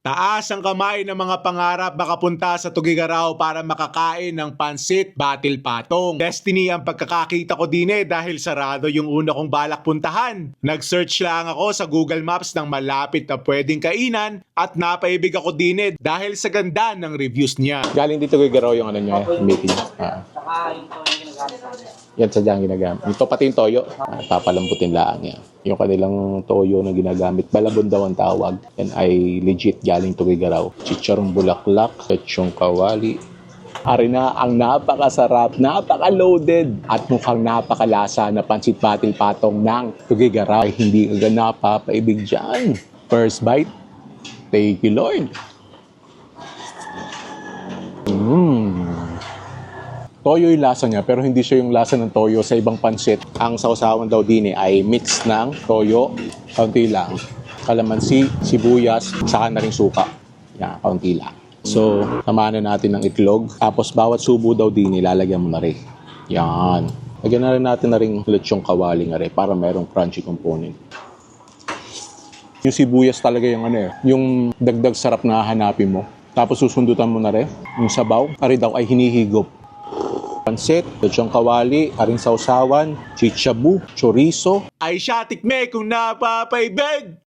Taas ang kamay ng mga pangarap makapunta sa Tugigaraw para makakain ng pansit batil patong. Destiny ang pagkakakita ko din eh dahil sarado yung una kong balak puntahan. Nag-search lang ako sa Google Maps ng malapit na pwedeng kainan at napaibig ako din eh dahil sa ganda ng reviews niya. Galing dito kay Garaw yung ano nyo, eh, meeting. Ah. Saka yung Yan sadyang ginagamit. Ito pati yung toyo, ah, papalambutin lang yan. Yung kanilang toyo na ginagamit, balabon daw ang tawag. Yan ay legit galing to kay Garaw. Chicharong bulaklak, lechong kawali. Ari na ang napakasarap, napaka-loaded at mukhang napakalasa na pansit batil patong ng Tugigaraw. Hindi ka napapaibig dyan. First bite, thank you Lord. Toyo yung lasa niya, pero hindi siya yung lasa ng toyo sa ibang pansit. Ang sausawan daw din eh, ay mix ng toyo, kaunti lang, kalamansi, sibuyas, saka na rin suka. Yan, kaunti lang. So, samahan na natin ng itlog. Tapos, bawat subo daw din, ilalagyan mo na rin. Yan. Lagyan na rin natin na rin lechong kawali nga rin para merong crunchy component. Yung sibuyas talaga yung ano eh, yung dagdag sarap na hanapin mo. Tapos susundutan mo na rin yung sabaw. Ari daw ay hinihigop. Pansit, lechong kawali, aring sausawan, chichabu, chorizo, Ay siya tikme kung napapaibig!